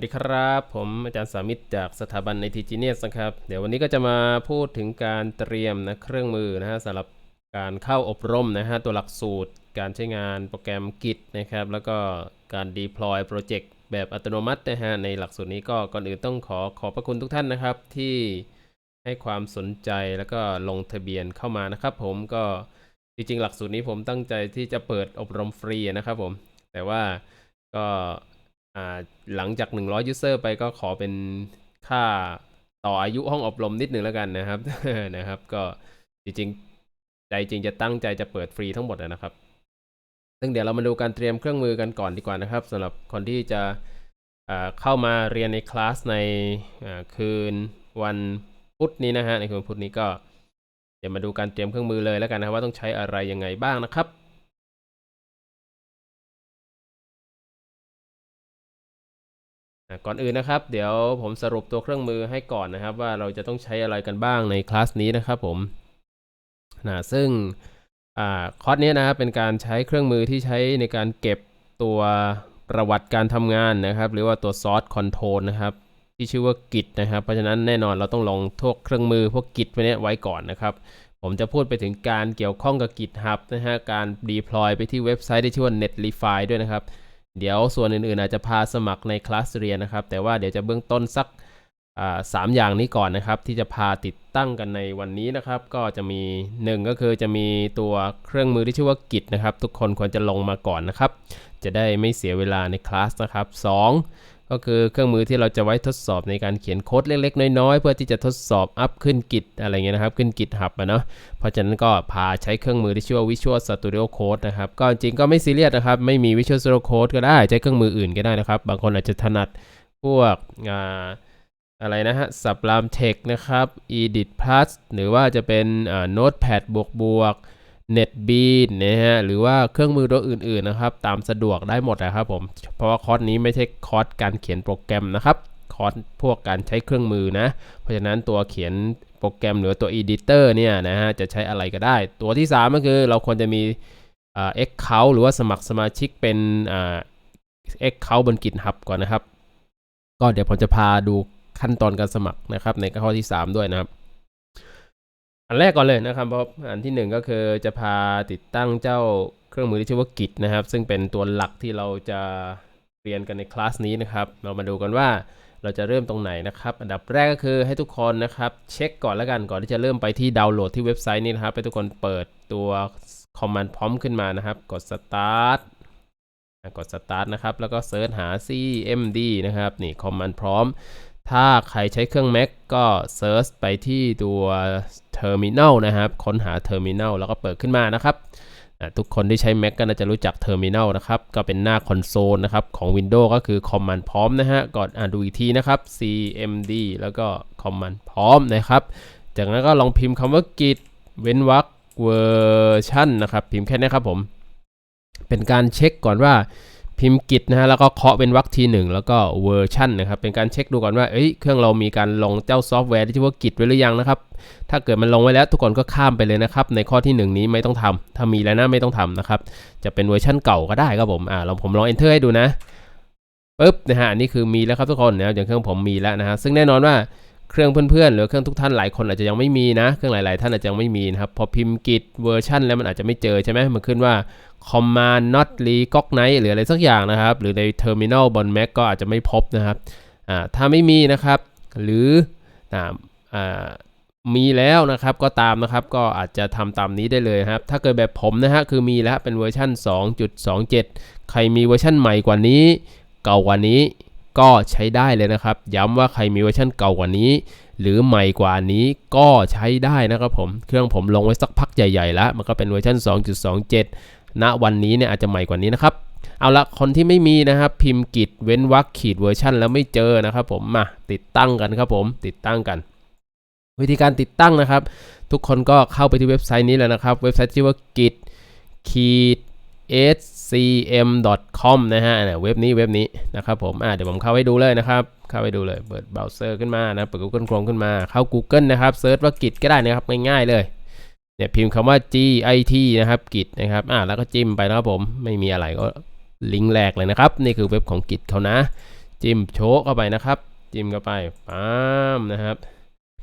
วัสดีครับ ผมอาจารย์สามิตจากสถาบันในทีจีเนียสนะครับ เดี๋ยววันนี้ก็จะมาพูดถึงการเตรียมนะเครื่องมือนะฮะสำหรับการเข้าอบรมนะฮะตัวหลักสูตร การใช้งานโปรแกรม Git นะครับ แล้วก็การ deploy โปรเจกต์แบบอัตโนมัตินะฮะในหลักสูตรนี้ก็ก่อนอื่นต้องขอขอบพระคุณทุกท่านนะครับ ที่ให้ความสนใจแล้วก็ลงทะเบียนเข้ามานะครับ ผมก็จริงๆ หลักสูตรนี้ผมตั้งใจที่จะเปิดอบรมฟรีนะครับผมแต่ว่าก็ หลังจาก 100 user ไปก็ขอเป็นค่าต่ออายุห้องอบรมนิดหนึ่งแล้วกันนะครับนะครับ ก็จริงๆใจจริงจะตั้งใจจะเปิดฟรีทั้งหมดนะครับ ซึ่งเดี๋ยวเรามาดูการเตรียมเครื่องมือกันก่อนดีกว่านะครับสำหรับคนที่จะเข้ามาเรียนในคลาสในคืนวันพุธนี้นะฮะในคืนพุธนี้ก็เดี๋ยวมาดูการเตรียมเครื่องมือเลยแล้วกันนะว่าต้องใช้อะไรยังไงบ้างนะครับ ก่อนอื่นนะครับ เดี๋ยวผมสรุปตัวเครื่องมือให้ก่อนนะครับ ว่าเราจะต้องใช้อะไรกันบ้างในคลาสนี้นะครับผมนะซึ่งอคอร์สนี้นะครับเป็นการใช้เครื่องมือที่ใช้ในการเก็บตัวประวัติการทำงานนะครับ หรือว่าตัว Source Control นะครับ ที่ชื่อว่า Git นะครับ เพราะฉะนั้นแน่นอนเราต้องลงพวกเครื่องมือพวก Git ไว้เนี้ยไว้ก่อนนะครับ ผมจะพูดไปถึงการเกี่ยวข้องกับ GitHub นะฮะการ deploy ไปที่เว็บไซต์ที่ชื่อว่า Netlify ด้วยนะครับ เดี๋ยวส่วนอื่นๆอาจจะพาสมัครในคลาสเรียนนะครับ แต่ว่าเดี๋ยวจะเบื้องต้นสักสามอย่างนี้ก่อนนะครับ ที่จะพาติดตั้งกันในวันนี้นะครับ ก็จะมี 1 ก็คือจะมีตัวเครื่องมือที่ชื่อว่ากิจนะครับ ทุกคนควรจะลงมาก่อนนะครับ จะได้ไม่เสียเวลาในคลาสนะครับ 2 ก็คือเครื่องมือที่เราจะไว้ทดสอบในการเขียนโค้ดเล็กๆ น้อยๆ เพื่อที่จะทดสอบอัพขึ้น Git อะไรเงี้ยนะครับ ขึ้น GitHub อะเนาะเพราะฉะนั้นก็พาใช้เครื่องมือที่ชื่อว่า Visual Studio Code นะครับ ก็จริงก็ไม่ซีเรียสนะครับ ไม่มี Visual Studio Code ก็ได้ใช้เครื่องมืออื่นก็ได้นะครับ บางคนอาจจะถนัดพวกอ่าอะไรนะฮะ Sublime Text นะครับ Edit Plus หรือว่าจะเป็นอ่า Notepad บวกบวก NetBean นะฮะหรือว่าเครื่องมือตัวอื่นๆนะครับ ตามสะดวกได้หมดนะครับผม เพราะว่าคอร์สนี้ไม่ใช่คอร์สการเขียนโปรแกรมนะครับ คอร์สพวกการใช้เครื่องมือนะ เพราะฉะนั้นตัวเขียนโปรแกรมหรือตัว editor เนี่ยนะฮะจะใช้อะไรก็ได้ ตัวที่ 3 ก็คือเราควรจะมีเอ่า account หรือว่าสมัครสมาชิกเป็นเอ่า account บน GitHub ก่อนนะครับ ก็เดี๋ยวผมจะพาดูขั้นตอนการสมัครนะครับในข้อที่ 3 ด้วยนะครับ อันแรกก่อนเลยนะครับเพราะอันที่ 1 ก็คือจะพาติดตั้งเจ้าเครื่องมือที่ชื่อว่า Git นะครับ ซึ่งเป็นตัวหลักที่เราจะเรียนกันในคลาสนี้นะครับ เรามาดูกันว่าเราจะเริ่มตรงไหนนะครับ อันดับแรกก็คือให้ทุกคนนะครับเช็คก่อนแล้วกันก่อนที่จะเริ่มไปที่ดาวน์โหลดที่เว็บไซต์นี้นะครับให้ทุกคนเปิดตัว command prompt ขึ้นมานะครับ กด start อะกด start นะครับ แล้วก็เซิร์ชหา cmd นะครับ นี่ command prompt ถ้าใครใช้เครื่อง Mac ก็เซิร์ชไปที่ตัว terminal นะครับ ค้นหา terminal แล้วก็เปิดขึ้นมานะครับ ทุกคนที่ใช้ Mac ก็น่าจะรู้จัก Terminal นะครับ ก็เป็นหน้าคอนโซลนะครับ ของ Windows ก็คือ Command พร้อมนะฮะ ก่อนอ่านดูอีกทีนะครับ cmd แล้วก็ Command พร้อมนะครับ จากนั้นก็ลองพิมพ์คำว่า git เว้นวรรคเวอร์ชันนะครับ พิมพ์แค่นี้ครับผม เป็นการเช็คก่อนว่า พิมพ์ git นะฮะแล้วก็เคาะเป็นวรรคทีหนึ่งแล้วก็เวอร์ชันนะครับเป็นการเช็คดูก่อนว่าเอ้ยเครื่องเรามีการลงเจ้าซอฟต์แวร์ที่ชื่อว่า git ไว้หรือยังนะครับถ้าเกิดมันลงไว้แล้วทุกคนก็ข้ามไปเลยนะครับในข้อที่ 1 นี้ไม่ต้องทำถ้ามีแล้วนะไม่ต้องทำนะครับจะเป็นเวอร์ชันเก่าก็ได้ครับผมอ่าลองผมลอง enter ให้ดูนะปึ๊บนะฮะอันนี้คือมีแล้วครับทุกคนนะอย่างเครื่องผมมีแล้วนะฮะซึ่งแน่นอนว่า เครื่องเพื่อนๆหรือเครื่องทุกท่านหลายคนอาจจะยังไม่มีนะ เครื่องหลายๆ ท่านอาจจะยังไม่มีนะครับ พอพิมพ์ git เวอร์ชันแล้วมันอาจจะไม่เจอใช่ไหมมันขึ้นว่า command not recognize หรืออะไรสักอย่างนะครับ หรือใน terminal บน Mac ก็อาจจะไม่พบนะครับถ้าไม่มีนะครับ หรืออมีแล้วนะครับก็ตามนะครับก็อาจจะทำตามนี้ได้เลยครับ ถ้าเกิดแบบผมนะฮะคือมีแล้วเป็นเวอร์ชัน2.27 ใครมีเวอร์ชันใหม่กว่านี้ เก่ากว่านี้ ก็ใช้ได้เลยนะครับ ย้ำว่าใครมีเวอร์ชันเก่ากว่านี้ หรือใหม่กว่านี้ก็ใช้ได้นะครับผม เครื่องผมลงไว้สักพักใหญ่ๆแล้ว มันก็เป็นเวอร์ชัน2.27 ณ วันนี้เนี่ยอาจจะใหม่กว่านี้นะครับ เอาละคนที่ไม่มีนะครับพิมพ์กิจเว้นวรรคขีดเวอร์ชันแล้วไม่เจอนะครับผม มาติดตั้งกันครับผม ติดตั้งกัน วิธีการติดตั้งนะครับ ทุกคนก็เข้าไปที่เว็บไซต์นี้แล้วนะครับ เว็บไซต์ชื่อว่า git scm.com นะฮะเนี่ยเว็บนี้เว็บนี้นะครับผมอ่าเดี๋ยวผมเข้าให้ดูเลยนะครับ เข้าไปดูเลย เปิดเบราว์เซอร์ขึ้นมานะ เปิด Google Chrome ขึ้นมา เข้า Google นะครับเซิร์ชว่า git ก็ได้นะครับ ง่ายๆเลยเนี่ยพิมพ์คำว่า git นะครับ git นะครับอ่าแล้วก็จิ้มไปนะครับผม ไม่มีอะไรก็ลิงก์แรกเลยนะครับ นี่คือเว็บของ git เขานะ จิ้มโชะเข้าไปนะครับ จิ้มเข้าไปปั๊มนะครับ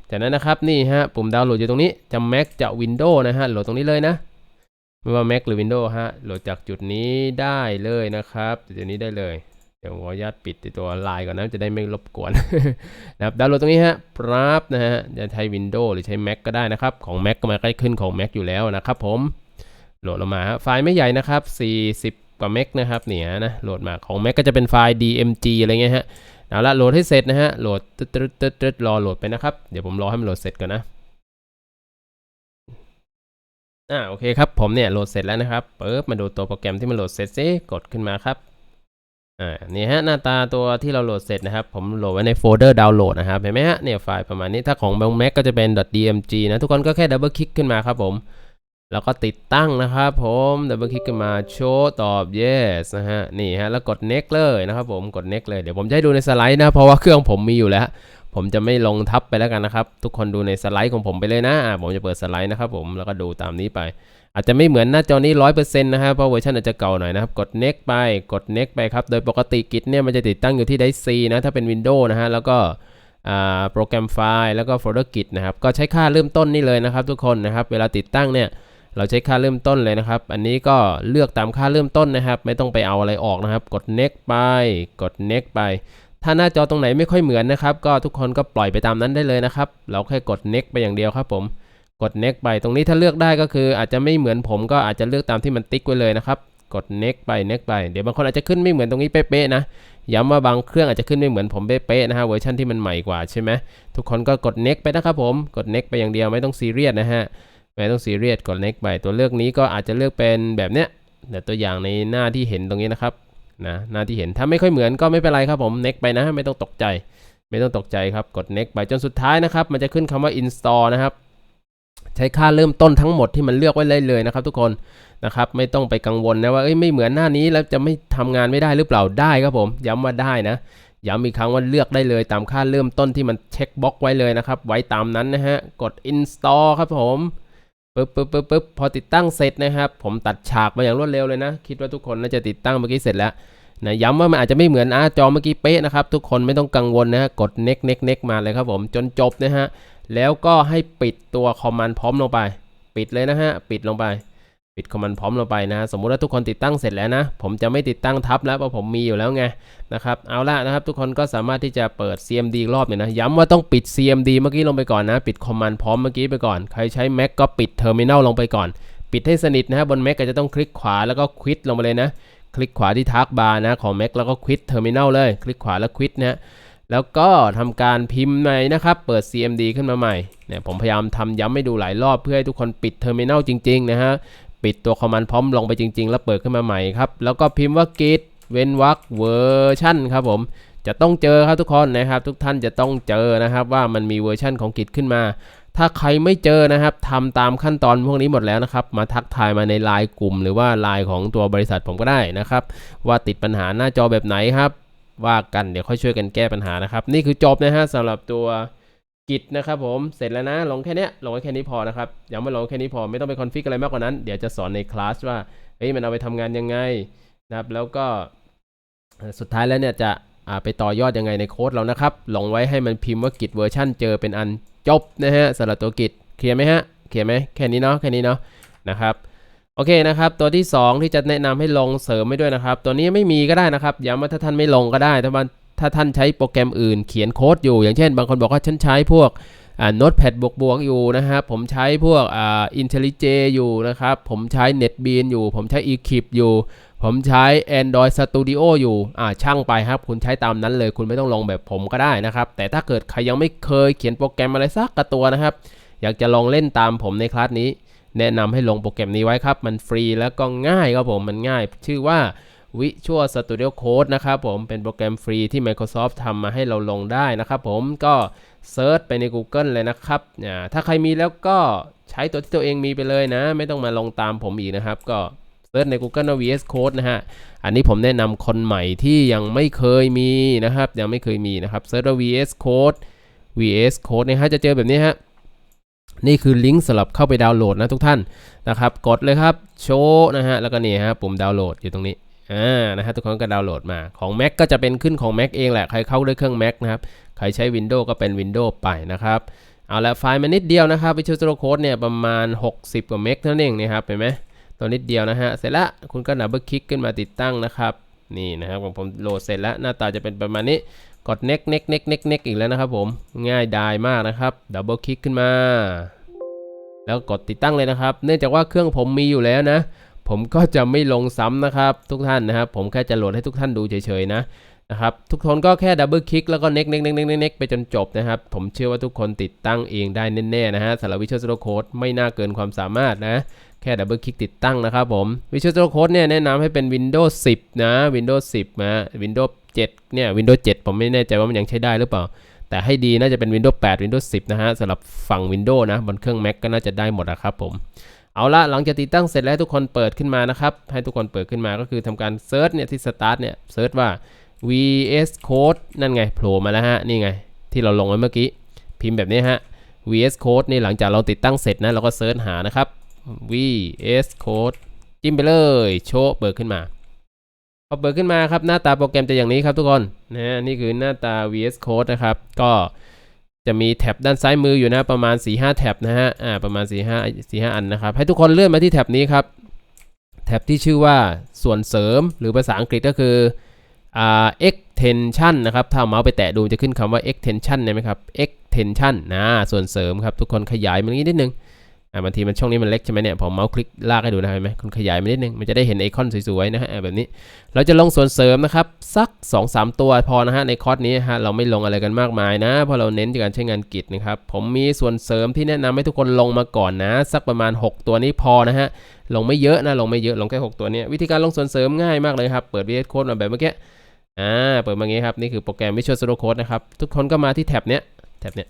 จากนั้นนะครับนี่ฮะปุ่มดาวน์โหลดอยู่ตรงนี้จะ Mac จะ Windows นะฮะโหลดตรงนี้เลยนะ ไม่ว่า Mac หรือ Windows ฮะโหลดจากจุดนี้ได้เลยนะครับจุดนี้ได้เลย เดี๋ยวขออนุญาตปิดตัวไลน์ก่อนนะ จะได้ไม่รบกวนนะครับดาวน์โหลดตรงนี้ฮะปรับนะฮะจะใช้ Windows หรือใช้ Mac ก็ได้นะครับ ของ Mac ก็มาใกล้ขึ้นของ Mac อยู่แล้วนะครับผมโหลดลงมาฮะไฟล์ไม่ใหญ่นะครับ 40 กว่าเมกนะครับเนี่ยนะโหลดมาของ Mac ก็จะเป็นไฟล์ DMG อะไรเงี้ยฮะเอาละโหลดให้เสร็จนะฮะโหลดตึ๊ดตึ๊ดตึ๊ดรอโหลดไปนะครับเดี๋ยวผมรอให้มันโหลดเสร็จก่อนนะ อ่าโอเคครับผมเนี่ยโหลดเสร็จแล้วนะครับปึ๊บมาดูตัวโปรแกรมที่มันโหลดเสร็จซิกดขึ้นมาครับอ่านี่ฮะหน้าตาตัวที่เราโหลดเสร็จนะครับ ผมโหลดไว้ในโฟลเดอร์ดาวน์โหลดนะครับเห็นไหมฮะเนี่ยไฟล์ประมาณนี้ถ้าของบาง Mac ก็จะเป็น .dmg นะทุกคนก็แค่ดับเบิลคลิกขึ้นมาครับผมแล้วก็ติดตั้งนะครับผมดับเบิลคลิกขึ้นมาโชว์ตอบ yes นะฮะนี่ฮะแล้วกด next เลยนะครับผมกด next เลยเดี๋ยวผมจะให้ดูในสไลด์นะเพราะว่าเครื่องผมมีอยู่แล้ว ผมจะไม่ลงทับไปแล้วกันนะครับ ทุกคนดูในสไลด์ของผมไปเลยนะผมจะเปิดสไลด์นะครับผมแล้วก็ดูตามนี้ไป อาจจะไม่เหมือนหน้าจอนี้ 100%นะครับเพราะเวอร์ชันอาจจะเก่าหน่อยนะครับ กด next ไปกด next ไปครับ โดยปกติกิจเนี่ยมันจะติดตั้งอยู่ที่ Drive C นะถ้าเป็น Windows นะฮะแล้วก็โปรแกรมไฟล์แล้วก็โฟลเดอร์กิจนะครับก็ใช้ค่าเริ่มต้นนี่เลยนะครับ ทุกคนนะครับเวลาติดตั้งเนี่ยเราใช้ค่าเริ่มต้นเลยนะครับ อันนี้ก็เลือกตามค่าเริ่มต้นนะครับ ไม่ต้องไปเอาอะไรออกนะครับ กด next ไป กด next ไป ถ้าหน้าจอตรงไหนไม่ค่อยเหมือนนะครับ ก็ทุกคนก็ปล่อยไปตามนั้นได้เลยนะครับ เราแค่กด next ไปอย่างเดียวครับผมกด next ไปตรงนี้ถ้าเลือกได้ก็คืออาจจะไม่เหมือนผมก็อาจจะเลือกตามที่มันติ๊กไว้เลยนะครับกด next ไป next ไปเดี๋ยวบางคนอาจจะขึ้นไม่เหมือนตรงนี้เป๊ะๆนะย้ำว่าบางเครื่องอาจจะขึ้นไม่เหมือนผมเป๊ะๆนะฮะเวอร์ชันที่มันใหม่กว่าใช่ไหมทุกคนก็กด next ไปนะครับผมกด next ไปอย่างเดียวไม่ต้องซีเรียสนะฮะไม่ต้องซีเรียสกด next ไปตัวเลือกนี้ก็อาจจะเลือกเป็นแบบเนี้ยเดี๋ยวตัวอย่างในหน้าที่เห็นตรงนี้นะครับ นะหน้าที่เห็นถ้าไม่ค่อยเหมือนก็ไม่เป็นไรครับผม next ไปนะ ไม่ต้องตกใจ ไม่ต้องตกใจครับ กด next ไปจนสุดท้ายนะครับ มันจะขึ้นคำว่า install นะครับ ใช้ค่าเริ่มต้นทั้งหมดที่มันเลือกไว้เลยเลยนะครับ ทุกคนนะครับไม่ต้องไปกังวลนะว่าเอ้ยไม่เหมือนหน้านี้แล้วจะไม่ทำงานไม่ได้หรือเปล่าได้ครับผม ย้ำว่าได้นะย้ำอีกครั้งว่าเลือกได้เลยตามค่าเริ่มต้นที่มันเช็คบล็อกไว้เลยนะครับ ไว้ตามนั้นนะฮะ กด install ครับผม ปึ๊บปึ๊บปึ๊บปึ๊บพอติดตั้งเสร็จนะครับผมตัดฉากมาอย่างรวดเร็วเลยนะ คิดว่าทุกคนน่าจะติดตั้งเมื่อกี้เสร็จแล้วนะย้ำว่ามันอาจจะไม่เหมือนอาจอเมื่อกี้เป๊ะนะครับ ทุกคนไม่ต้องกังวลนะฮะกด next next next มาเลยครับผมจนจบนะฮะแล้วก็ให้ปิดตัวคอมมานด์พร้อมลงไป ปิดเลยนะฮะปิดลงไป ปิดคอมมานด์พร้อมลงไปนะ สมมุติว่าทุกคนติดตั้งเสร็จแล้วนะ ผมจะไม่ติดตั้งทับแล้วเพราะผมมีอยู่แล้วไงนะครับเอาละนะครับ ทุกคนก็สามารถที่จะเปิด CMD รอบเนี่ยนะย้ำว่าต้องปิด CMD เมื่อกี้ลงไปก่อนนะ ปิดคอมมานด์พร้อมเมื่อกี้ไปก่อนใครใช้ Mac ก็ปิด Terminal ลลงไปก่อน ปิดให้สนิทนะฮะบน Mac ก็จะต้องคลิกขวาแล้วก็ควิดลงไปเลยนะ คลิกขวาที่ทักบาร์นะของ Mac แล้วก็ควิด Terminal เลย คลิกขวาแล้วควิดนะแล้วก็ทำการพิมพ์ใหม่นะครับ เปิด CMD ขึ้นมาใหม่เนี่ยผมพยายามทำย้ำให้ดูหลายรอบเพื่อให้ทุกคนปิด Terminal จริง ๆ นะฮะ ปิดตัวคอมมานด์พร้อมลงไปจริง ๆ แล้วเปิดขึ้นมาใหม่ครับ แล้วก็พิมพ์ว่า git เว้นวรรคเวอร์ชันครับผมจะต้องเจอครับทุกคนนะครับ ทุกท่านจะต้องเจอนะครับว่ามันมีเวอร์ชันของ git ขึ้นมา ถ้าใครไม่เจอนะครับทำตามขั้นตอนพวกนี้หมดแล้วนะครับ มาทักทายมาในไลน์กลุ่ม หรือว่าไลน์ของตัวบริษัทผมก็ได้นะครับ ว่าติดปัญหาหน้าจอแบบไหนครับ ว่ากันเดี๋ยวค่อยช่วยกันแก้ปัญหานะครับ นี่คือจบนะฮะสำหรับตัว กิจนะครับผมเสร็จแล้วนะลงแค่นี้ลงไว้แค่นี้พอนะครับยังไม่ลงแค่นี้พอไม่ต้องไปคอนฟิกอะไรมากกว่านั้น เดี๋ยวจะสอนในคลาสว่าเฮ้ยมันเอาไปทำงานยังไงนะครับแล้วก็สุดท้ายแล้วเนี่ยจะไปต่อยอดยังไงในโค้ดเรานะครับลงไว้ให้มันพิมพ์ว่ากิจเวอร์ชันเจอเป็นอันจบนะฮะสำหรับตัวกิจเคลียร์ไหมฮะเคลียร์ไหมแค่นี้เนาะแค่นี้เนาะนะครับโอเคนะครับ ตัวที่ 2 ที่จะแนะนำให้ลงเสริมไม่ด้วยนะครับ ตัวนี้ไม่มีก็ได้นะครับย้ำว่าถ้าท่านไม่ลงก็ได้ ถ้ามัน ถ้าท่านใช้โปรแกรมอื่นเขียนโค้ดอยู่ อย่างเช่น บางคนบอกว่าฉันใช้พวกโน้ตแพดบวกบวกๆอยู่นะครับ ผมใช้พวกอ่า IntelliJ อยู่นะครับ ผมใช้ NetBeans อยู่ ผมใช้ Eclipse อยู่ ผมใช้ Android Studio อยู่อ่าช่างไปครับ คุณใช้ตามนั้นเลย คุณไม่ต้องลองแบบผมก็ได้นะครับ แต่ถ้าเกิดใครยังไม่เคยเขียนโปรแกรมอะไรสักกระตัวนะครับ อยากจะลองเล่นตามผมในคลาสนี้ แนะนำให้ลงโปรแกรมนี้ไว้ครับ มันฟรีแล้วก็ง่ายครับผม มันง่าย ชื่อว่า Visual Studio Code นะครับผมเป็นโปรแกรมฟรีที่ Microsoft ทำมาให้เราลงได้นะครับผมก็เซิร์ชไปใน Google เลยนะครับอ่าถ้าใครมีแล้วก็ใช้ตัวที่ตัวเองมีไปเลยนะ ไม่ต้องมาลงตามผมอีกนะครับ ก็เซิร์ชใน Google ว่า VS Code นะฮะ อันนี้ผมแนะนำคนใหม่ที่ยังไม่เคยมีนะครับ ยังไม่เคยมีนะครับเซิร์ชว่า VS Code VS Code นี่ยฮะจะเจอแบบนี้ฮะนี่คือลิงก์สำหรับเข้าไปดาวน์โหลดนะทุกท่านนะครับ กดเลยครับโชว์นะฮะแล้วก็นี่ฮะปุ่มดาวน์โหลดอยู่ตรงนี้ อ่านะฮะทุกคนก็ดาวน์โหลดมาของ Mac ก็จะเป็นขึ้นของ Mac เองแหละ ใครเข้าด้วยเครื่อง Mac นะครับ ใครใช้ Windows ก็เป็น Windows ไปนะครับเอาละไฟล์มันนิดเดียวนะครับ Visual Studio Code เนี่ยประมาณ 60 กว่าเมกเท่านั้นเองนะครับเห็นไหมตัวนิดเดียวนะฮะ เสร็จละคุณก็ดับเบิลคลิกขึ้นมาติดตั้งนะครับ นี่นะครับของผมโหลดเสร็จแล้วหน้าตาจะเป็นประมาณนี้ กด next next next next next อีกแล้วนะครับผม ง่ายดายมากนะครับ ดับเบิลคลิกขึ้นมา แล้วกดติดตั้งเลยนะครับ เนื่องจากว่าเครื่องผมมีอยู่แล้วนะ ผมก็จะไม่ลงซ้ำนะครับ ทุกท่านนะครับ ผมแค่จะโหลดให้ทุกท่านดูเฉยๆนะนะครับทุกคนก็แค่ดับเบิลคลิกแล้วก็ next next next next next next ไปจนจบนะครับ ผมเชื่อว่าทุกคนติดตั้งเองได้แน่ๆนะฮะสำหรับ Visual Studio Code ไม่น่าเกินความสามารถนะ แค่ดับเบิลคลิกติดตั้งนะครับผม Visual Studio Code เนี่ยแนะนำให้เป็น Windows 10 นะ Windows 10 นะ Windows 7 เนี่ย Windows 7 ผมไม่แน่ใจว่ามันยังใช้ได้หรือเปล่า แต่ให้ดีน่าจะเป็น Windows 8 Windows 10 นะฮะสำหรับฝั่ง Windows นะบนเครื่อง Mac ก็น่าจะได้หมดนะครับผม เอาละหลังจากติดตั้งเสร็จแล้วทุกคนเปิดขึ้นมานะครับ ให้ทุกคนเปิดขึ้นมาก็คือทำการเซิร์ชเนี่ยที่ Start เนี่ยเซิร์ชว่า VS Code นั่นไงโผล่มาแล้วฮะนี่ไง ที่เราลงไว้เมื่อกี้พิมพ์แบบนี้ฮะ VS Code นี่หลังจากเราติดตั้งเสร็จนะเราก็เซิร์ชหานะครับ VS Code จิ้มไปเลยโชว์เปิดขึ้นมาพอเปิดขึ้นมาครับหน้าตาโปรแกรมจะอย่างนี้ครับทุกคนนะนี่คือหน้าตา VS Code นะครับก็ จะมีแท็บด้านซ้ายมืออยู่นะประมาณ 4-5 แท็บนะฮะอ่าประมาณ 4-5 4-5 อันนะครับ ให้ทุกคนเลื่อนมาที่แท็บนี้ครับ แท็บที่ชื่อว่าส่วนเสริมหรือภาษาอังกฤษก็คืออ่า extension นะครับ ถ้าเมาส์ไปแตะดูจะขึ้นคำว่า extension ใช่ไหมครับ extension นะส่วนเสริมครับ ทุกคนขยายมันนิดนึง บางทีมันช่องนี้มันเล็กใช่ไหมเนี่ยผมเมาส์คลิกลากให้ดูนะเห็นไหมคุณขยายมันนิดนึงมันจะได้เห็นไอคอนสวยๆนะฮะแบบนี้ เราจะลงส่วนเสริมนะครับสัก 2-3 ตัวพอนะฮะในคอร์สนี้ฮะเราไม่ลงอะไรกันมากมายนะเพราะเราเน้นการใช้งานกิจนะครับผมมีส่วนเสริมที่แนะนำให้ทุกคนลงมาก่อนนะ สักประมาณ 6 ตัวนี้พอนะฮะลงไม่เยอะนะลงไม่เยอะลงแค่6ตัวนี้วิธีการลงส่วนเสริมง่ายมากเลยครับเปิด VS Code มาแบบเมื่อกี้อ่าเปิดมาอย่างงี้ครับนี่คือโปรแกรม Visual Studio Code นะครับทุกคนก็มาที่แท็บเนี้ยแท็บเนี้ย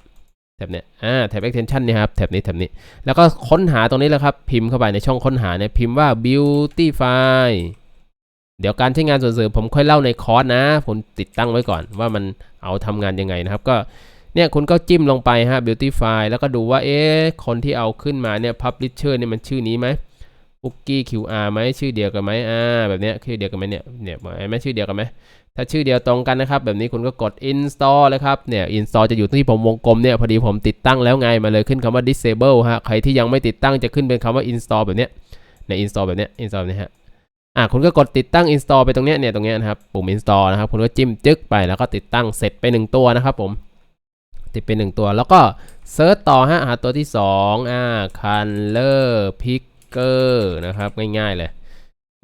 แท็บเนี้ยอ่าแท็บ extension เนี่ยครับ แท็บนี้ แท็บนี้ แล้วก็ค้นหาตรงนี้เลยครับ พิมพ์เข้าไปในช่องค้นหาเนี่ย พิมพ์ว่า beautify เดี๋ยวการใช้งานส่วนเสริมผมค่อยเล่าในคอร์สนะ ผมติดตั้งไว้ก่อนว่ามันเอาทำงานยังไงนะครับ ก็เนี่ยคุณก็จิ้มลงไปฮะ beautify แล้วก็ดูว่า เอ๊ะ คนที่เอาขึ้นมาเนี่ย publisher เนี่ยมันชื่อนี้ไหม Bookie QR ไหมชื่อเดียวกันไหมอ่า แบบเนี้ยชื่อเดียวกันไหมเนี่ย เนี่ยไหมชื่อเดียวกันไหม ถ้าชื่อเดียวตรงกันนะครับ แบบนี้คุณก็กด install เลยครับ เนี่ย install จะอยู่ที่ผมวงกลมเนี่ย พอดีผมติดตั้งแล้วไง มาเลยขึ้นคำว่า disable ฮะ ใครที่ยังไม่ติดตั้งจะขึ้นเป็นคำว่า install แบบเนี้ยใน install แบบเนี้ย install แบบนี้ฮะ อะ คุณก็กดติดตั้ง install ไปตรงเนี้ย เนี่ย ตรงเนี้ยนะครับ ปุ่ม install นะครับ คุณก็จิ้มจึ๊กไป แล้วก็ติดตั้งเสร็จไปหนึ่งตัวนะครับผม ติดไปหนึ่งตัว แล้วก็เซิร์ชต่อฮะ หาตัวที่สองอ่า color picker นะครับ ง่ายๆเลย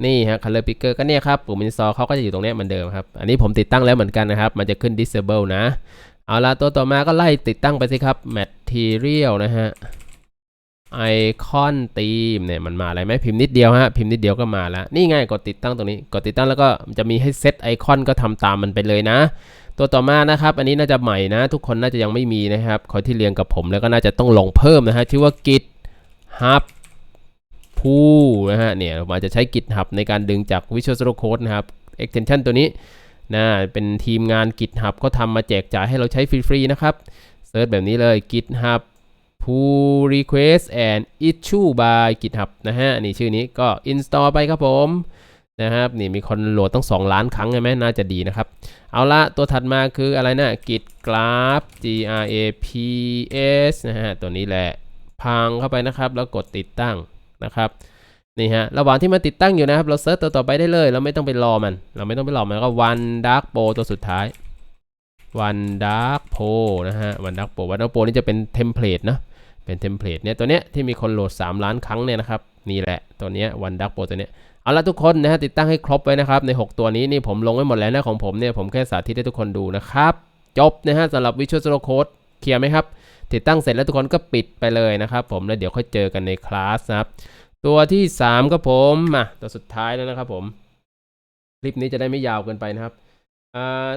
นี่ฮะ color picker ก็เนี่ยครับปุ่ม install เขาก็จะอยู่ตรงนี้เหมือนเดิมครับ อันนี้ผมติดตั้งแล้วเหมือนกันนะครับ มันจะขึ้น disable นะ เอาละตัวต่อมาก็ไล่ติดตั้งไปสิครับ material นะฮะ icon theme เนี่ยมันมาอะไรไหมพิมพ์นิดเดียวฮะ พิมพ์นิดเดียวก็มาแล้ว นี่ไงกดติดตั้งตรงนี้ กดติดตั้งแล้วก็จะมีให้เซตไอคอนก็ทำตามมันไปเลยนะ ตัวต่อมานะครับ อันนี้น่าจะใหม่นะ ทุกคนน่าจะยังไม่มีนะครับคนที่เรียนกับผมแล้วก็น่าจะต้องลงเพิ่มนะฮะชื่อว่า git hub ผู้นะฮะเนี่ยเราจะใช้ GitHub ในการดึงจาก Visual Studio Code นะครับ extension ตัวนี้นะเป็นทีมงาน GitHub ก็ทำมาแจกจ่ายให้เราใช้ฟรีๆนะครับเซิร์ชแบบนี้เลย GitHub pull request and issue by GitHub นะฮะนี่ชื่อนี้ก็ install ไปครับผมนะครับนี่มีคนโหลดตั้ง 2 ล้านครั้งใช่ไหมน่าจะดีนะครับ เอาละตัวถัดมาคืออะไรนะ Git graph g r a p s นะฮะตัวนี้แหละพังเข้าไปนะครับ แล้วกดติดตั้ง นะครับนี่ฮะระหว่างที่มันติดตั้งอยู่นะครับ เราเซิร์ชตัวต่อไปได้เลย เราไม่ต้องไปรอมัน เราไม่ต้องไปรอมันก็ one dark pro ตัวสุดท้าย one dark pro นะฮะ one dark pro one dark pro นี่จะเป็นเทมเพลตนะเป็นเทมเพลตเนี่ยตัวเนี้ยที่มีคนโหลด 3 ล้านครั้งเนี่ยนะครับนี่แหละตัวเนี้ย one dark pro ตัวเนี้ยเอาละทุกคนนะฮะติดตั้งให้ครบไว้นะครับใน 6 ตัวนี้นี่ผมลงไว้หมดแล้วนะของผมเนี่ยผมแค่สาธิตให้ทุกคนดูนะครับ จบนะฮะสำหรับ Visual Studio Code เคลียร์ไหมครับ ติดตั้งเสร็จแล้วทุกคนก็ปิดไปเลยนะครับผมแล้วเดี๋ยวค่อยเจอกันในคลาสนะครับ ตัวที่3ก็ผมมาตัวสุดท้ายแล้วนะครับผมคลิปนี้จะได้ไม่ยาวเกินไปนะครับ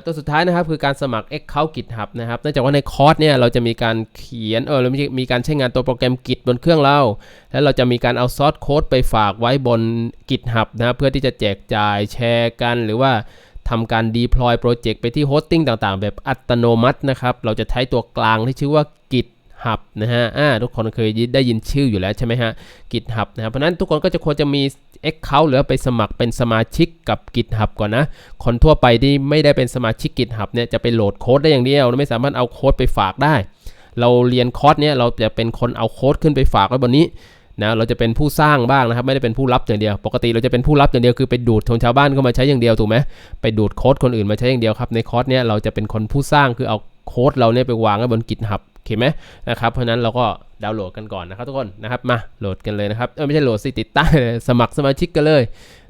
ตัวสุดท้ายนะครับคือการสมัคร Account GitHub นะครับเนื่องจากว่าในคอร์สเนี่ยเราจะมีการเขียนเออเรามีมีการใช้งานตัวโปรแกรม Git บนเครื่องเรา แล้วเราจะมีการเอาซอสโค้ดไปฝากไว้บน GitHub นะครับเพื่อที่จะแจกจ่ายแชร์กันหรือว่า ทำการ deploy โปรเจกต์ไปที่โฮสติ้งต่างๆ แบบอัตโนมัตินะครับ เราจะใช้ตัวกลางที่ชื่อว่า Git GitHub นะฮะ อ่า ทุกคนเคยได้ยินชื่ออยู่แล้วใช่ไหมฮะ GitHub นะครับ เพราะฉะนั้นทุกคนก็จะควรจะมี Account หรือไปสมัครเป็นสมาชิกกับ GitHub ก่อนนะ คนทั่วไปที่ไม่ได้เป็นสมาชิก GitHub เนี่ยจะไปโหลดโค้ดได้อย่างเดียว ไม่สามารถเอาโค้ดไปฝากได้ เราเรียนคอร์สเนี่ยเราจะเป็นคนเอาโค้ดขึ้นไปฝากไว้บนนี้ นะเราจะเป็นผู้สร้างบ้างนะครับ ไม่ได้เป็นผู้รับอย่างเดียว ปกติเราจะเป็นผู้รับอย่างเดียวคือไปดูดชนชาวบ้านเข้ามาใช้อย่างเดียวถูกไหมไปดูดโค้ดคนอื่นมาใช้อย่างเดียวครับในคอร์สเนี่ยเราจะเป็นคนผู้สร้างคือเอาโค้ดเราเนี่ยไปวางไว้บน GitHub โอเคไหมนะครับเพราะฉะนั้นเราก็ดาวน์โหลดกันก่อนนะครับทุกคนนะครับมาโหลดกันเลยนะครับเออไม่ใช่โหลดสิติดตั้งสมัครสมาชิกกันเลย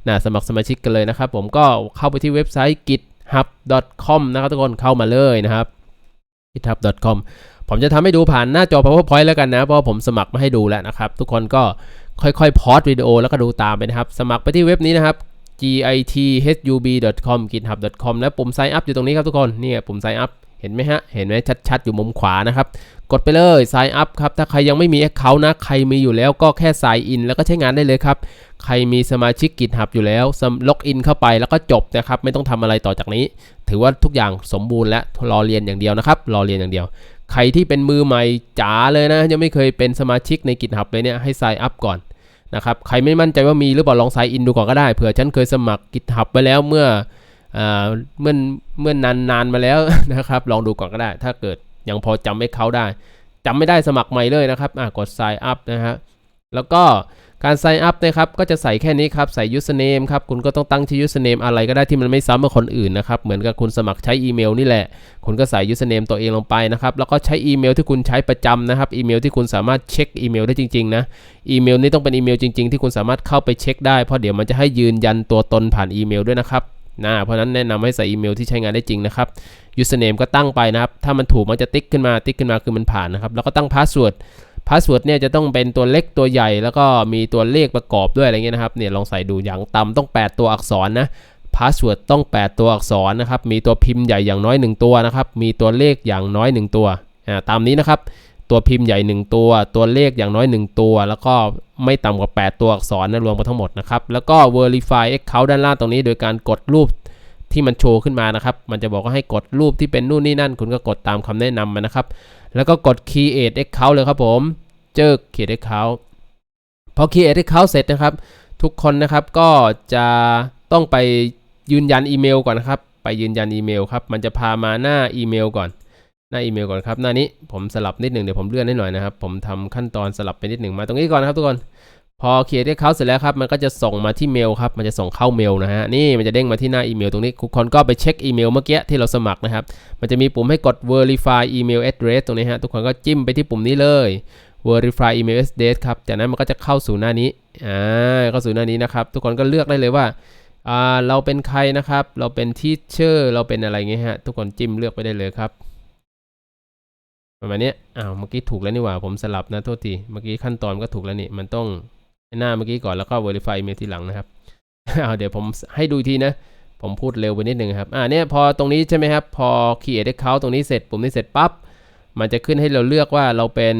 นะสมัครสมาชิกกันเลยนะครับ ผมก็เข้าไปที่เว็บไซต์ github.com นะครับทุกคนเข้ามาเลยนะครับ github.com ผมจะทำให้ดูผ่านหน้าจอ powerpoint แล้วกันนะ เพราะผมสมัครมาให้ดูแล้วนะครับ ทุกคนก็ค่อยๆพอสวิดีโอแล้วก็ดูตามไปนะครับ สมัครไปที่เว็บนี้นะครับ github.com github.com และปุ่ม sign up อยู่ตรงนี้ครับทุกคนนี่ปุ่ม sign up เห็นไหมฮะ เห็นไหมชัดๆ อยู่มุมขวานะครับ กดไปเลย sign up ครับ ถ้าใครยังไม่มี account นะ ใครมีอยู่แล้วก็แค่ sign in แล้วก็ใช้งานได้เลยครับ ใครมีสมาชิก GitHub อยู่แล้วล็อกอินเข้าไปแล้วก็จบนะครับ ไม่ต้องทำอะไรต่อจากนี้ ถือว่าทุกอย่างสมบูรณ์และรอเรียนอย่างเดียวนะครับ รอเรียนอย่างเดียว ใครที่เป็นมือใหม่จ๋าเลยนะ ยังไม่เคยเป็นสมาชิกใน GitHub เลยเนี่ยให้ sign up ก่อนนะครับใครไม่มั่นใจว่ามีหรือเปล่าลอง sign in ดูก่อนก็ได้เผื่อฉันเคยสมัคร GitHub ไปแล้วเมื่ออเมื่อเมื่อนานนานมาแล้วนะครับ ลองดูก่อนก็ได้ ถ้าเกิดยังพอจำไม่เขาได้จำไม่ได้สมัครใหม่เลยนะครับกด sign up นะฮะแล้วก็ การ sign up นะครับก็จะใส่แค่นี้ครับ ใส่ username ครับ คุณก็ต้องตั้งชื่อ username อะไรก็ได้ที่มันไม่ซ้ำกับคนอื่นนะครับ เหมือนกับคุณสมัครใช้อีเมลนี่แหละ คุณก็ใส่ username ตัวเองลงไปนะครับ แล้วก็ใช้อีเมลที่คุณใช้ประจำนะครับ อีเมลที่คุณสามารถเช็คอีเมลได้จริง ๆ นะ อีเมลนี้ต้องเป็นอีเมลจริง ๆ ที่คุณสามารถเข้าไปเช็คได้ เพราะเดี๋ยวมันจะให้ยืนยันตัวตนผ่านอีเมลด้วยนะครับนะเพราะนั้นแนะนำให้ใส่อีเมลที่ใช้งานได้จริงนะครับ username ก็ตั้งไปนะครับ ถ้ามันถูกมันจะติ๊กขึ้นมา ติ๊กขึ้นมาคือมันผ่านนะครับ แล้วก็ตั้ง password password เนี่ยจะต้องเป็นตัวเล็กตัวใหญ่ แล้วก็มีตัวเลขประกอบด้วยอะไรเงี้ยนะครับเนี่ยลองใส่ดูอย่างต่ำต้อง 8 ตัวอักษรนะ password ต้อง 8 ตัวอักษรนะครับมีตัวพิมพ์ใหญ่อย่างน้อย 1 ตัวนะครับมีตัวเลขอย่างน้อย 1 ตัวอ่าตามนี้นะครับตัวพิมพ์ใหญ่ 1 ตัว ตัวเลขอย่างน้อย 1 ตัว แล้วก็ไม่ต่ำกว่า 8 ตัวอักษรนะรวมกันทั้งหมดนะครับแล้วก็ verify account ด้านล่างตรงนี้ โดยการกดรูปที่มันโชว์ขึ้นมานะครับ มันจะบอกว่าให้กดรูปที่เป็นนู่นนี่นั่น คุณก็กดตามคำแนะนำมานะครับแล้วก็กด create account เลยครับผม เจอ create account พอ create account เสร็จนะครับ ทุกคนนะครับก็จะต้องไปยืนยันอีเมลก่อนนะครับ ไปยืนยันอีเมลครับ มันจะพามาหน้าอีเมลก่อน หน้าอีเมลก่อนครับ หน้านี้ผมสลับนิดหนึ่งเดี๋ยวผมเลื่อนให้หน่อยนะครับ ผมทำขั้นตอนสลับไปนิดหนึ่งมาตรงนี้ก่อนนะครับทุกคน พอเขียนได้เขาเสร็จแล้วครับ มันก็จะส่งมาที่เมลครับ มันจะส่งเข้าเมลนะฮะ นี่มันจะเด้งมาที่หน้าอีเมลตรงนี้ทุกคนก็ไปเช็คอีเมลเมื่อกี้ที่เราสมัครนะครับ มันจะมีปุ่มให้กด verify email address ตรงนี้ฮะ ทุกคนก็จิ้มไปที่ปุ่มนี้เลย verify email address ครับ จากนั้นมันก็จะเข้าสู่หน้านี้ อ่า เข้าสู่หน้านี้นะครับ ทุกคนก็เลือกได้เลยว่า อ่า เราเป็นใครนะครับ เราเป็น teacher เราเป็นอะไรเงี้ยฮะ ทุกคนจิ้มเลือกไปได้เลยครับประมาณนี้อ้าว เมื่อกี้ถูกแล้วนี่หว่า ผมสลับนะ โทษที เมื่อกี้ขั้นตอนก็ถูกแล้วนี่ มันต้อง หน้าเมื่อกี้ก่อนแล้วก็ verify email ทีหลังนะครับเอาเดี๋ยวผมให้ดูทีนะ ผมพูดเร็วไปนิดนึงครับ อ่าเนี่ยพอตรงนี้ใช่ไหมครับ พอ create account ตรงนี้เสร็จปุ่มนี้เสร็จปั๊บ มันจะขึ้นให้เราเลือกว่าเราเป็น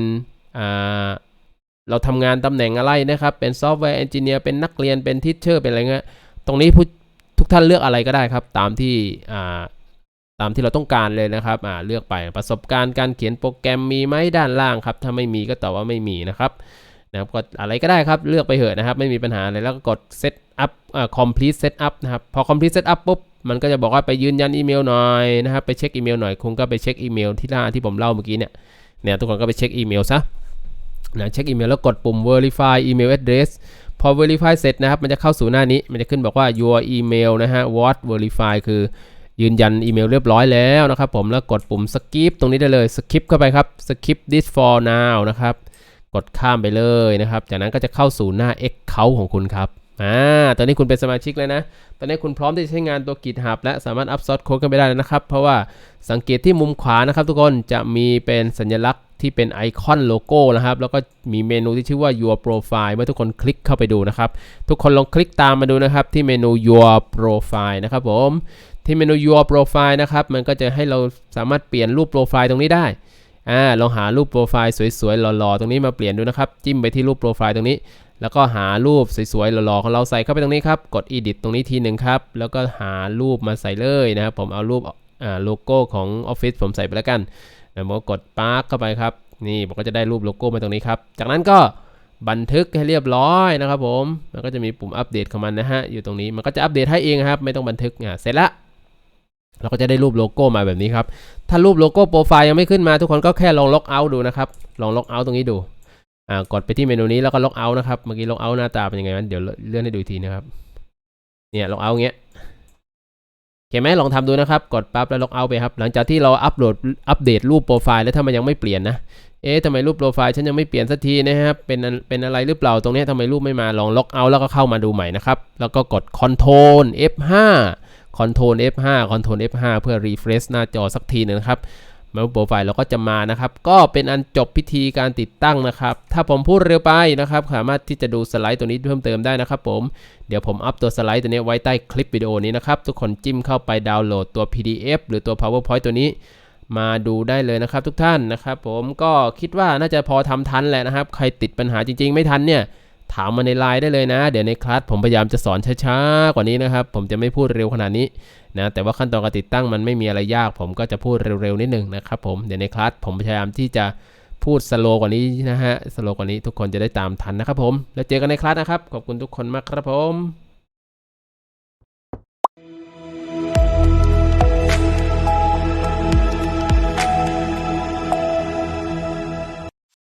อ่า เราทำงานตำแหน่งอะไรนะครับ เป็นซอฟต์แวร์เอนจิเนียร์ เป็นนักเรียน เป็นทิชเชอร์ เป็นอะไรเงี้ย ตรงนี้ผู้ทุกท่านเลือกอะไรก็ได้ครับ ตามที่ อ่า ตามที่เราต้องการเลยนะครับ อ่า เลือกไป ประสบการณ์การเขียนโปรแกรมมีไหมด้านล่างครับ ถ้าไม่มีก็ตอบว่าไม่มีนะครับ นะครับก็อะไรก็ได้ครับ เลือกไปเถอะนะครับ ไม่มีปัญหาอะไรแล้วก็กด set up อ่า complete set up นะครับ พอ complete set up ปุ๊บ มันก็จะบอกว่าไปยืนยันอีเมลหน่อยนะครับ ไปเช็คอีเมลหน่อย คุณก็ไปเช็คอีเมลที่หน้าที่ผมเล่าเมื่อกี้เนี่ย เนี่ยทุกคนก็ไปเช็คอีเมลซะ นะเช็คอีเมลแล้วกดปุ่ม verify email address พอ verify เสร็จนะครับ มันจะเข้าสู่หน้านี้ มันจะขึ้นบอกว่า your email นะฮะ what verify คือยืนยันอีเมลเรียบร้อยแล้วนะครับผม แล้วกดปุ่ม skip ตรงนี้ได้เลย skip เข้าไปครับ skip this for now นะครับ กดข้ามไปเลยนะครับ จากนั้นก็จะเข้าสู่หน้า account ของคุณครับอ่าตอนนี้คุณเป็นสมาชิกแล้วนะ ตอนนี้คุณพร้อมที่จะใช้งานตัว GitHub และสามารถอัพซอร์โค้ดกันไปได้แล้วนะครับ เพราะว่าสังเกตที่มุมขวานะครับ ทุกคนจะมีเป็นสัญลักษณ์ที่เป็นไอคอนโลโก้นะครับ แล้วก็มีเมนูที่ชื่อว่า your profile เมื่อทุกคนคลิกเข้าไปดูนะครับ ทุกคนลองคลิกตามมาดูนะครับ ที่เมนู your profile นะครับผม ที่เมนู your profile นะครับ มันก็จะให้เราสามารถเปลี่ยนรูปโปรไฟล์ตรงนี้ได้ อ่าลองหารูปโปรไฟล์สวยๆหล่อๆตรงนี้มาเปลี่ยนดูนะครับ จิ้มไปที่รูปโปรไฟล์ตรงนี้ แล้วก็หารูปสวยๆหล่อๆของเราใส่เข้าไปตรงนี้ครับ กด edit ตรงนี้ทีหนึ่งครับ แล้วก็หารูปมาใส่เลยนะครับ ผมเอารูปอ่าโลโก้ของ Office ผมใส่ไปแล้วกันแล้วผมก็กดปาร์คเข้าไปครับ นี่ผมก็จะได้รูปโลโก้มาตรงนี้ครับ จากนั้นก็บันทึกให้เรียบร้อยนะครับผม มันก็จะมีปุ่มอัปเดตของมันนะฮะ อยู่ตรงนี้ มันก็จะอัปเดตให้เองครับ ไม่ต้องบันทึกอะเสร็จละ เราก็จะได้รูปโลโก้มาแบบนี้ครับ ถ้ารูปโลโก้โปรไฟล์ยังไม่ขึ้นมาทุกคนก็แค่ลองล็อกเอาท์ดูนะครับ ลองล็อกเอาท์ตรงนี้ดู อ่ากดไปที่เมนูนี้แล้วก็ล็อกเอาท์นะครับ เมื่อกี้ล็อกเอาท์หน้าตาเป็นยังไงนั้นเดี๋ยวเลื่อนให้ดูทีนะครับ เนี่ยล็อกเอาท์เงี้ยเห็นไหมลองทำดูนะครับ กดปั๊บแล้วล็อกเอาท์ไปครับ หลังจากที่เราอัปโหลดอัปเดตรูปโปรไฟล์แล้วถ้ามันยังไม่เปลี่ยนนะ เอ๊ะทำไมรูปโปรไฟล์ฉันยังไม่เปลี่ยนสักทีนะครับ เป็นเป็นอะไรหรือเปล่าตรงนี้ทำไมรูปไม่มา ลองล็อกเอาท์แล้วก็เข้ามาดูใหม่นะครับ แล้วก็กด Ctrl F5 Ctrl F5 Ctrl F5 เพื่อ refresh หน้าจอสักทีนึงนะครับมาโปรไฟล์เราก็จะมานะครับ ก็เป็นอันจบพิธีการติดตั้งนะครับ ถ้าผมพูดเร็วไปนะครับ สามารถที่จะดูสไลด์ตัวนี้เพิ่มเติมได้นะครับผม เดี๋ยวผมอัพตัวสไลด์ตัวนี้ไว้ใต้คลิปวิดีโอนี้นะครับ ทุกคนจิ้มเข้าไปดาวน์โหลดตัว PDF หรือตัว PowerPoint ตัวนี้ มาดูได้เลยนะครับทุกท่านนะครับ ผมก็คิดว่าน่าจะพอทำทันแหละนะครับ ใครติดปัญหาจริง ๆ ไม่ทันเนี่ย ถามมาในไลน์ได้เลยนะ เดี๋ยวในคลาสผมพยายามจะสอนช้าๆกว่านี้นะครับ ผมจะไม่พูดเร็วขนาดนี้นะแต่ว่าขั้นตอนการติดตั้งมันไม่มีอะไรยาก ผมก็จะพูดเร็วๆนิดนึงนะครับผมเดี๋ยวในคลาสผมพยายามที่จะพูดสโลกว่านี้นะฮะสโลกว่านี้ทุกคนจะได้ตามทันนะครับผมแล้วเจอกันในคลาสนะครับขอบคุณทุกคนมากครับผม